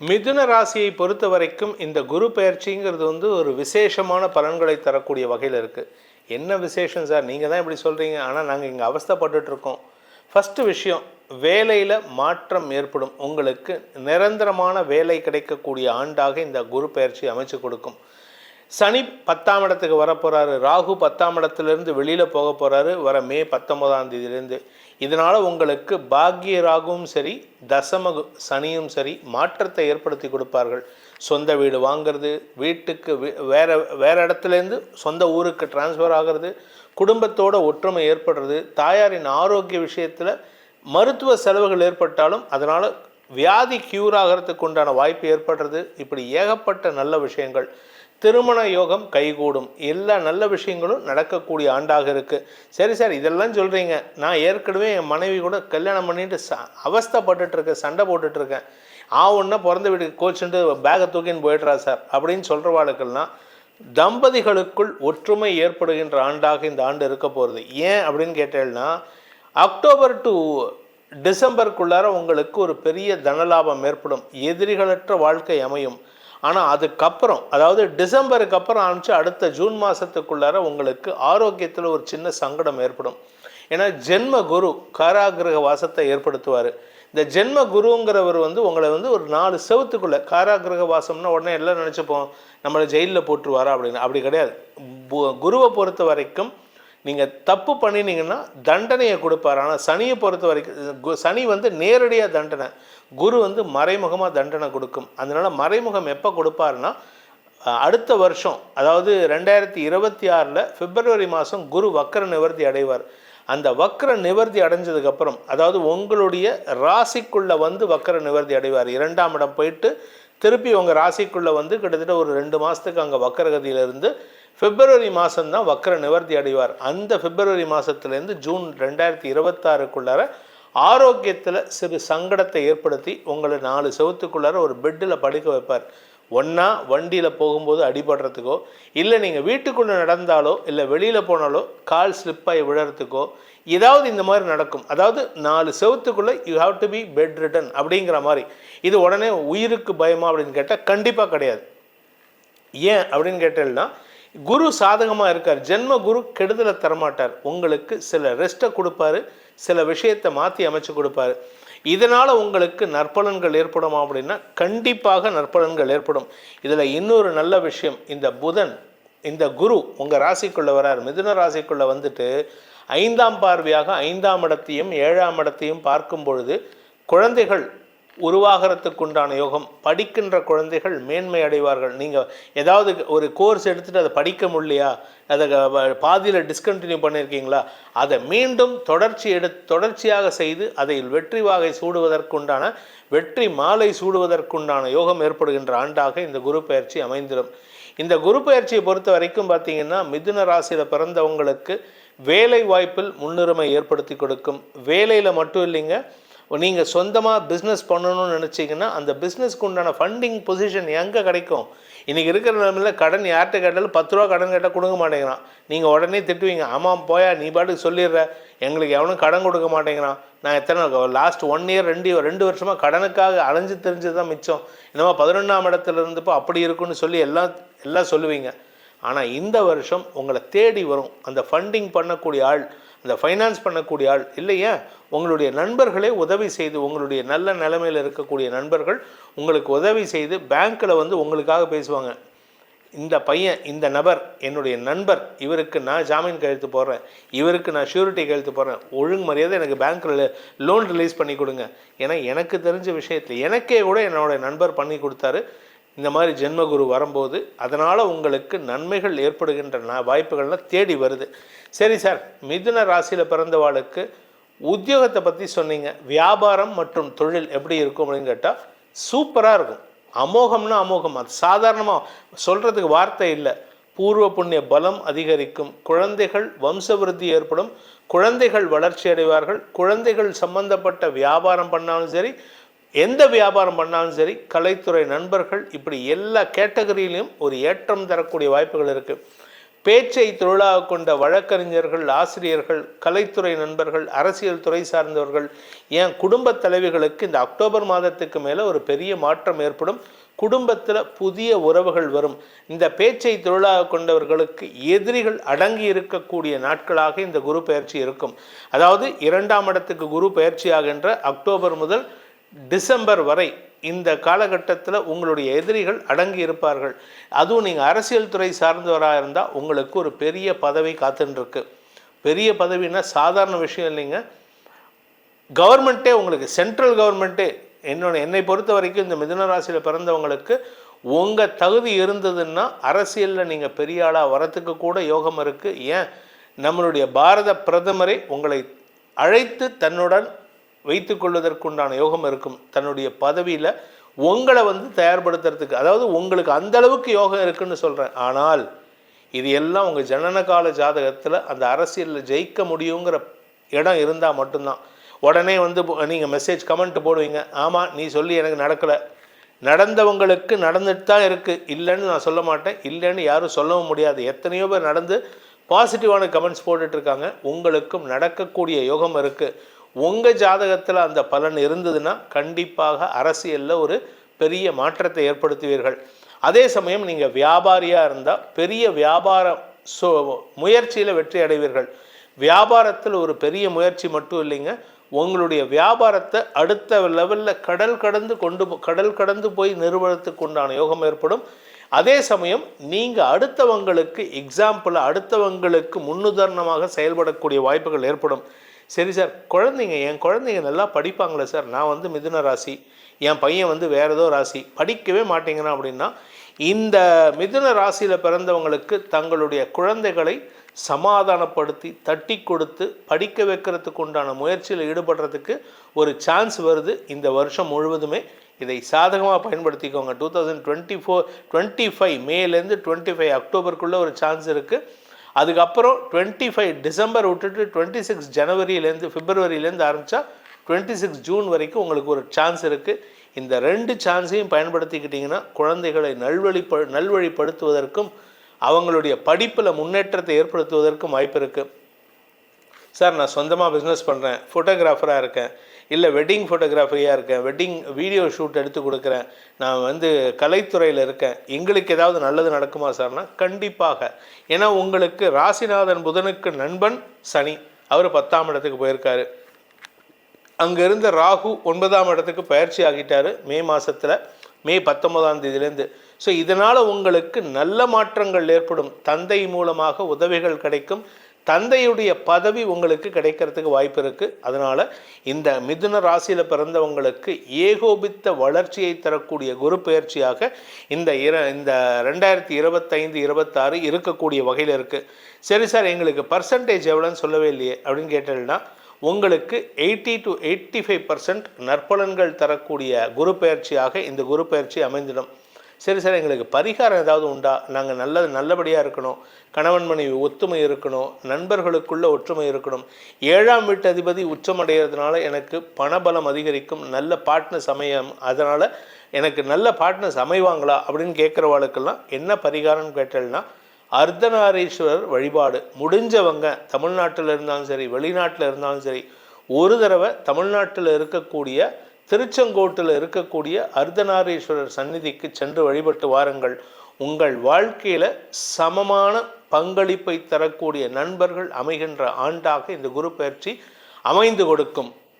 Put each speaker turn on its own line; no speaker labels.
மிதுன ராசியை பொறுத்த வரைக்கும் இந்த குரு பயிற்சிங்கிறது வந்து ஒரு விசேஷமான பலன்களை தரக்கூடிய வகையில் இருக்குது என்ன விசேஷம் சார்? நீங்கள் தான் இப்படி சொல்கிறீங்க ஆனால் நாங்கள் இங்கே அவஸ்தப்பட்டுட்ருக்கோம் ஃபஸ்ட்டு விஷயம் வேலையில் மாற்றம் ஏற்படும். உங்களுக்கு நிரந்தரமான வேலை கிடைக்கக்கூடிய ஆண்டாக இந்த குரு பயிற்சி அமைச்சு கொடுக்கும். சனி பத்தாம் இடத்துக்கு வர போகிறாரு ராகு பத்தாம் இடத்துலேருந்து வெளியில் போக போகிறாரு வர மே பத்தொன்பதாம் தேதியிலேருந்து. இதனால் உங்களுக்கு பாக்கிய ராகுவும் சரி தசம சனியும் சரி மாற்றத்தை ஏற்படுத்தி கொடுப்பார்கள். சொந்த வீடு வாங்குறது வீட்டுக்கு வி- வேற வேற இடத்துலேருந்து சொந்த ஊருக்கு டிரான்ஸ்ஃபர் ஆகிறது குடும்பத்தோட ஒற்றுமை ஏற்படுறது தாயாரின் ஆரோக்கிய விஷயத்தில் மருத்துவ செலவுகள் ஏற்பட்டாலும் அதனால் வியாதி க்யூர் ஆகிறதுக்கு உண்டான வாய்ப்பு ஏற்படுறது. இப்படி ஏகப்பட்ட நல்ல விஷயங்கள். திருமண யோகம் கைகூடும். எல்லா நல்ல விஷயங்களும் நடக்கக்கூடிய ஆண்டாக இருக்குது சரி சார் இதெல்லாம் சொல்கிறீங்க நான் ஏற்கனவே என் மனைவி கூட கல்யாணம் பண்ணிட்டு ச அவஸ்தைப்பட்டுட்டு இருக்கேன் சண்டை போட்டுட்ருக்கேன். ஆ ஒன்றா பிறந்த வீட்டுக்கு கோச்சுட்டு பேகை தூக்கின்னு போயிடுறா சார் அப்படின்னு சொல்கிறவாளுக்கெல்லாம் தம்பதிகளுக்குள் ஒற்றுமை ஏற்படுகின்ற ஆண்டாக இந்த ஆண்டு இருக்க போகிறது ஏன் அப்படின்னு கேட்டேன்னா அக்டோபர் டு டிசம்பருக்குள்ளார உங்களுக்கு ஒரு பெரிய தனலாபம் ஏற்படும். எதிரிகளற்ற வாழ்க்கை அமையும். ஆனால் அதுக்கப்புறம் அதாவது டிசம்பருக்கு அப்புறம் ஆரம்பித்து அடுத்த ஜூன் மாதத்துக்குள்ளார உங்களுக்கு ஆரோக்கியத்தில் ஒரு சின்ன சங்கடம் ஏற்படும். ஏன்னா ஜென்ம குரு காராகிரக வாசத்தை ஏற்படுத்துவார். இந்த ஜென்ம குருங்கிறவர் வந்து உங்களை வந்து ஒரு நாலு செவத்துக்குள்ளே காராகிரக வாசம்னா உடனே எல்லாம் நினச்சிப்போம் நம்மளை ஜெயிலில் போட்டுருவாரா அப்படின்னு. அப்படி கிடையாது. பு- குருவை பொறுத்த வரைக்கும் நீங்கள் தப்பு பண்ணினீங்கன்னா தண்டனையை கொடுப்பார். ஆனால் சனியை பொறுத்த வரைக்கும் சனி வந்து நேரடியாக தண்டனை குரு வந்து மறைமுகமாக தண்டனை கொடுக்கும். அதனால் மறைமுகம் எப்போ கொடுப்பாருன்னா அடுத்த வருஷம் அதாவது ரெண்டாயிரத்தி இருபத்தி ஆறில் பிப்ரவரி மாதம் குரு வக்கர நிவர்த்தி அடைவார். அந்த வக்கர நிவர்த்தி அடைஞ்சதுக்கப்புறம் அதாவது உங்களுடைய ராசிக்குள்ளே வந்து வக்கர நிவர்த்தி அடைவார். இரண்டாம் இடம் போயிட்டு திருப்பி உங்கள் ராசிக்குள்ளே வந்து கிட்டத்தட்ட ஒரு ரெண்டு மாதத்துக்கு அங்கே வக்கரகதியிலிருந்து பிப்ரவரி மாதம்தான் வக்கர நிவர்த்தி அடைவார். அந்த பிப்ரவரி மாதத்துலேருந்து ஜூன் ரெண்டாயிரத்தி இருபத்தாறுக்குள்ளார ஆரோக்கியத்தில் சிறு சங்கடத்தை ஏற்படுத்தி உங்களை நாலு செவத்துக்குள்ளார ஒரு பெட்டில் படுக்க வைப்பார். ஒன்றா வண்டியில் போகும்போது அடிபடுறதுக்கோ இல்லை நீங்கள் வீட்டுக்குள்ளே நடந்தாலோ இல்லை வெளியில் போனாலோ கால் ஸ்லிப்பாகி விழறதுக்கோ ஏதாவது இந்த மாதிரி நடக்கும். அதாவது நாலு செவத்துக்குள்ளே you have to be bedridden அப்படிங்கிற மாதிரி. இது உடனே உயிருக்கு பயமா அப்படின்னு கேட்டால் கண்டிப்பாக கிடையாது. ஏன் அப்படின்னு கேட்டேன்னா குரு சாதகமாக இருக்கார். ஜென்ம குரு கெடுதலை தரமாட்டார். உங்களுக்கு சில ரெஸ்ட்டை கொடுப்பாரு. சில விஷயத்தை மாற்றி அமைச்சு கொடுப்பாரு. இதனால் உங்களுக்கு நற்பலன்கள் ஏற்படுமா அப்படின்னா கண்டிப்பாக நற்பலன்கள் ஏற்படும். இதில் இன்னொரு நல்ல விஷயம். இந்த புதன் இந்த குரு உங்கள் ராசிக்குள்ளே வரார். மிதுன ராசிக்குள்ளே வந்துட்டு ஐந்தாம் பார்வையாக ஐந்தாம் இடத்தையும் ஏழாம் இடத்தையும் பார்க்கும் பொழுது குழந்தைகள் உருவாகிறதுக்கு உண்டான யோகம். படிக்கின்ற குழந்தைகள் மேன்மை அடைவார்கள். நீங்கள் ஏதாவது ஒரு கோர்ஸ் எடுத்துகிட்டு அதை படிக்க முடியலையா? அதை பாதியில் டிஸ்கண்டினியூ பண்ணியிருக்கீங்களா அதை மீண்டும் தொடர்ச்சி எடு தொடர்ச்சியாக செய்து அதை வெற்றி வாகை சூடுவதற்குண்டான வெற்றி மாலை சூடுவதற்குண்டான யோகம் ஏற்படுகின்ற ஆண்டாக இந்த குரு பயிற்சி அமைந்திடும் இந்த குரு பயிற்சியை பொறுத்த வரைக்கும் பார்த்தீங்கன்னா மிதுன ராசியில் பிறந்தவங்களுக்கு வேலை வாய்ப்பில் முன்னுரிமை ஏற்படுத்தி கொடுக்கும். வேலையில் மட்டும் இல்லைங்க நீங்கள் சொந்தமாக பிஸ்னஸ் பண்ணணும்னு நினச்சிங்கன்னா அந்த பிஸ்னஸ்க்கு உண்டான ஃபண்டிங் பொசிஷன் எங்கே கிடைக்கும்? இன்றைக்கி இருக்கிற நிலமையில் கடன் யார்கிட்ட கேட்டாலும் பத்து ரூபா கடன் கேட்டால் கொடுக்க மாட்டேங்கிறான். நீங்கள் உடனே திட்டுவீங்க ஆமாம் போயா நீ பாட்டுக்கு சொல்லிடுற. எங்களுக்கு எவனும் கடன் கொடுக்க மாட்டேங்கிறான். நான் எத்தனை லாஸ்ட் ஒன் இயர் ரெண்டு ரெண்டு வருஷமாக கடனுக்காக அலைஞ்சு தெரிஞ்சது தான் மிச்சம். என்னமோ பதினொன்றாம் இடத்துல இருந்தப்போ அப்படி இருக்குன்னு சொல்லி எல்லாம் எல்லாம் சொல்லுவீங்க. ஆனால் இந்த வருஷம் உங்களை தேடி வரும். அந்த ஃபண்டிங் பண்ணக்கூடிய ஆள் அந்த ஃபைனான்ஸ் பண்ணக்கூடிய ஆள் இல்லையா? உங்களுடைய நண்பர்களே உதவி செய்து உங்களுடைய நல்ல நிலைமையில் இருக்கக்கூடிய நண்பர்கள் உங்களுக்கு உதவி செய்து பேங்க்கில் வந்து உங்களுக்காக பேசுவாங்க. இந்த பையன் இந்த நபர் என்னுடைய நண்பர் இவருக்கு நான் ஜாமீன் கையெழுத்து போடுறேன். இவருக்கு நான் ஷூரிட்டி கையெழுத்து போடுறேன். ஒழுங்கு மரியாதை எனக்கு பேங்க்கில் லோன் ரிலீஸ் பண்ணி கொடுங்க. ஏன்னா எனக்கு தெரிஞ்ச விஷயத்தில் எனக்கே கூட என்னோட நண்பர் பண்ணி கொடுத்தாரு. இந்த மாதிரி ஜென்மகுரு வரும்போது அதனால் உங்களுக்கு நன்மைகள் ஏற்படுகின்ற ந- வாய்ப்புகள்லாம் தேடி வருது. சரி சார் மிதுன ராசியில் பிறந்தவாளுக்கு உத்தியோகத்தை பற்றி சொன்னீங்க. வியாபாரம் மற்றும் தொழில் எப்படி இருக்கும் அப்படின்னு கேட்டால் சூப்பராக இருக்கும். அமோகம்னா அமோகம். அது சாதாரணமாக சொல்கிறதுக்கு வார்த்தை இல்லை. பூர்வ புண்ணிய பலம் அதிகரிக்கும். குழந்தைகள் வம்சவிருத்தி ஏற்படும். குழந்தைகள் வளர்ச்சி அடைவார்கள். குழந்தைகள் சம்பந்தப்பட்ட வியாபாரம் பண்ணாலும் சரி எந்த வியாபாரம் பண்ணாலும் சரி கலைத்துறை நண்பர்கள் இப்படி எல்லா கேட்டகரியிலையும் ஒரு ஏற்றம் தரக்கூடிய வாய்ப்புகள் இருக்குது பேச்சை தொழிலாக கொண்ட வழக்கறிஞர்கள் ஆசிரியர்கள் கலைத்துறை நண்பர்கள் அரசியல் துறை சார்ந்தவர்கள் என் குடும்பத் தலைவிகளுக்கு இந்த அக்டோபர் மாதத்துக்கு மேலே ஒரு பெரிய மாற்றம் ஏற்படும். குடும்பத்தில் புதிய உறவுகள் வரும். இந்த பேச்சை தொழிலாக கொண்டவர்களுக்கு எதிரிகள் அடங்கி இருக்கக்கூடிய நாட்களாக இந்த குரு பயிற்சி இருக்கும். அதாவது இரண்டாம் இடத்துக்கு குரு பயிற்சியாகின்ற அக்டோபர் முதல் டிசம்பர் வரை இந்த காலகட்டத்தில் உங்களுடைய எதிரிகள் அடங்கி இருப்பார்கள். அதுவும் நீங்கள் அரசியல் துறை சார்ந்தவராக இருந்தால் உங்களுக்கு ஒரு பெரிய பதவி காத்துன்ருக்கு. பெரிய பதவின்னா சாதாரண விஷயம் இல்லைங்க. கவர்மெண்ட்டே உங்களுக்கு சென்ட்ரல் கவர்மெண்ட்டே என்னோட என்னை பொறுத்த வரைக்கும் இந்த மிதுனராசியில் பிறந்தவங்களுக்கு உங்கள் தகுதி இருந்ததுன்னா அரசியலில் நீங்கள் பெரிய ஆளாக வரத்துக்கு கூட யோகம் இருக்குது ஏன்? நம்மளுடைய பாரத பிரதமரை உங்களை அழைத்து தன்னுடன் வைத்து கொள்வதற்குண்டான யோகம் இருக்கும். தன்னுடைய பதவியில் உங்களை வந்து தயார்படுத்துறதுக்கு அதாவது உங்களுக்கு அந்த அளவுக்கு யோகம் இருக்குன்னு சொல்கிறேன் ஆனால் இது எல்லாம் உங்கள் ஜனனகால ஜாதகத்தில் அந்த அரசியலில் ஜெயிக்க முடியுங்கிற இடம் இருந்தால் மட்டும்தான். உடனே வந்து நீங்கள் மெசேஜ் கமெண்ட் போடுவீங்க. ஆமாம் நீ சொல்லி எனக்கு நடக்கலை. நடந்தவங்களுக்கு நடந்துட்டு தான் இருக்குது இல்லைன்னு நான் சொல்ல மாட்டேன். இல்லைன்னு யாரும் சொல்லவும் முடியாது. எத்தனையோ பேர் நடந்து பாசிட்டிவான கமெண்ட்ஸ் போட்டுட்ருக்காங்க உங்களுக்கும் நடக்கக்கூடிய யோகம் இருக்குது உங்கள் ஜாதகத்தில் அந்த பலன் இருந்ததுன்னா கண்டிப்பாக அரசியலில் ஒரு பெரிய மாற்றத்தை ஏற்படுத்துவீர்கள். அதே சமயம் நீங்கள் வியாபாரியாக இருந்தால் பெரிய வியாபார சோ முயற்சியில் வெற்றி அடைவீர்கள். வியாபாரத்தில் ஒரு பெரிய முயற்சி மட்டும் இல்லைங்க உங்களுடைய வியாபாரத்தை அடுத்த லெவலில் கடல் கடந்து கொண்டு கடல் கடந்து போய் நிறுவனத்துக்கு உண்டான யோகம் ஏற்படும். அதே சமயம் நீங்கள் அடுத்தவங்களுக்கு எக்ஸாம்பிள் அடுத்தவங்களுக்கு முன்னுதாரணமாக செயல்படக்கூடிய வாய்ப்புகள் ஏற்படும். சரி சார் குழந்தைங்க என் குழந்தைங்க நல்லா படிப்பாங்களே சார். நான் வந்து மிதுன ராசி. என் பையன் வந்து வேறு ஏதோ ராசி. படிக்கவே மாட்டேங்கிறான் அப்படின்னா இந்த மிதுன ராசியில் பிறந்தவங்களுக்கு தங்களுடைய குழந்தைகளை சமாதானப்படுத்தி தட்டி கொடுத்து படிக்க வைக்கிறதுக்கு உண்டான முயற்சியில் ஈடுபடுறதுக்கு ஒரு சான்ஸ் வருது இந்த வருஷம் முழுவதுமே. இதை சாதகமாக பயன்படுத்திக்கோங்க. Two thousand twenty four twenty five மேலேருந்து டுவெண்ட்டி ஃபைவ் அக்டோபருக்குள்ளே ஒரு சான்ஸ் இருக்குது அதுக்கப்புறம் டுவெண்ட்டி ஃபைவ் டிசம்பர் விட்டுட்டு டுவெண்ட்டி சிக்ஸ் ஜனவரியிலேருந்து பிப்ரவரியிலேருந்து ஆரம்பித்தா டுவெண்ட்டி சிக்ஸ் ஜூன் வரைக்கும் உங்களுக்கு ஒரு சான்ஸ் இருக்குது இந்த ரெண்டு சான்ஸையும் பயன்படுத்திக்கிட்டிங்கன்னா குழந்தைகளை நல்வழிப்ப நல்வழிப்படுத்துவதற்கும் அவங்களுடைய படிப்பில் முன்னேற்றத்தை ஏற்படுத்துவதற்கும் வாய்ப்பு இருக்குது சார் நான் சொந்தமாக பிஸ்னஸ் பண்ணுறேன் ஃபோட்டோகிராஃபராக இருக்கேன். இல்லை வெட்டிங் ஃபோட்டோகிராஃபரியாக இருக்கேன் வெட்டிங் வீடியோ ஷூட் எடுத்து கொடுக்குறேன் நான் வந்து கலைத்துறையில் இருக்கேன். எங்களுக்கு ஏதாவது நல்லது நடக்குமா சார்னா கண்டிப்பாக. ஏன்னா உங்களுக்கு ராசிநாதன் புதனுக்கு நண்பன் சனி. அவர் பத்தாம் இடத்துக்கு போயிருக்காரு. அங்கே இருந்த ராகு ஒன்பதாம் இடத்துக்கு பயிற்சி ஆகிட்டார் மே மாதத்தில் மே பத்தொன்பதாம் தேதியிலேருந்து. ஸோ இதனால் உங்களுக்கு நல்ல மாற்றங்கள் ஏற்படும். தந்தை மூலமாக உதவிகள் கிடைக்கும். தந்தையுடைய பதவி உங்களுக்கு கிடைக்கிறதுக்கு வாய்ப்பு இருக்குது அதனால் இந்த மிதுன ராசியில் பிறந்தவங்களுக்கு ஏகோபித்த வளர்ச்சியை தரக்கூடிய குரு பயிற்சியாக இந்த இர இந்த ரெண்டாயிரத்தி இருபத்தைந்து இருபத்தாறு இருக்கக்கூடிய வகையில் இருக்குது சரி சார் எங்களுக்கு பர்சன்டேஜ் எவ்வளோன்னு சொல்லவே இல்லையே அப்படின்னு கேட்டேன்னா உங்களுக்கு eighty to eighty five percent நற்பலன்கள் தரக்கூடிய குரு பயிற்சியாக இந்த குரு பயிற்சி அமைந்திடும். சரி சார் எங்களுக்கு பரிகாரம் ஏதாவது உண்டா? நாங்கள் நல்லது நல்லபடியாக இருக்கணும். கணவன் மனைவி ஒத்துமை இருக்கணும். நண்பர்களுக்குள்ள ஒற்றுமை இருக்கணும். ஏழாம் வீட்டு அதிபதி உச்சமடைகிறதுனால எனக்கு பணபலம் அதிகரிக்கும். நல்ல பார்ட்னர்ஸ் அமையும் அதனால் எனக்கு நல்ல பார்ட்னர்ஸ் அமைவாங்களா அப்படின்னு கேட்குறவாளுக்கெல்லாம் என்ன பரிகாரம்னு கேட்டேன்னா அர்த்தநாரீஸ்வரர் வழிபாடு. முடிஞ்சவங்க தமிழ்நாட்டில் இருந்தாலும் சரி வெளிநாட்டில் இருந்தாலும் சரி ஒரு தடவை தமிழ்நாட்டில் இருக்கக்கூடிய திருச்செங்கோட்டில் இருக்கக்கூடிய அர்த்தநாரீஸ்வரர் சந்நிதிக்கு சென்று வழிபட்டு வாருங்கள். உங்கள் வாழ்க்கையில் சமமான பங்களிப்பை தரக்கூடிய நண்பர்கள் அமைகின்ற ஆண்டாக இந்த குரு பயிற்சி அமைந்து கொடுக்கும்.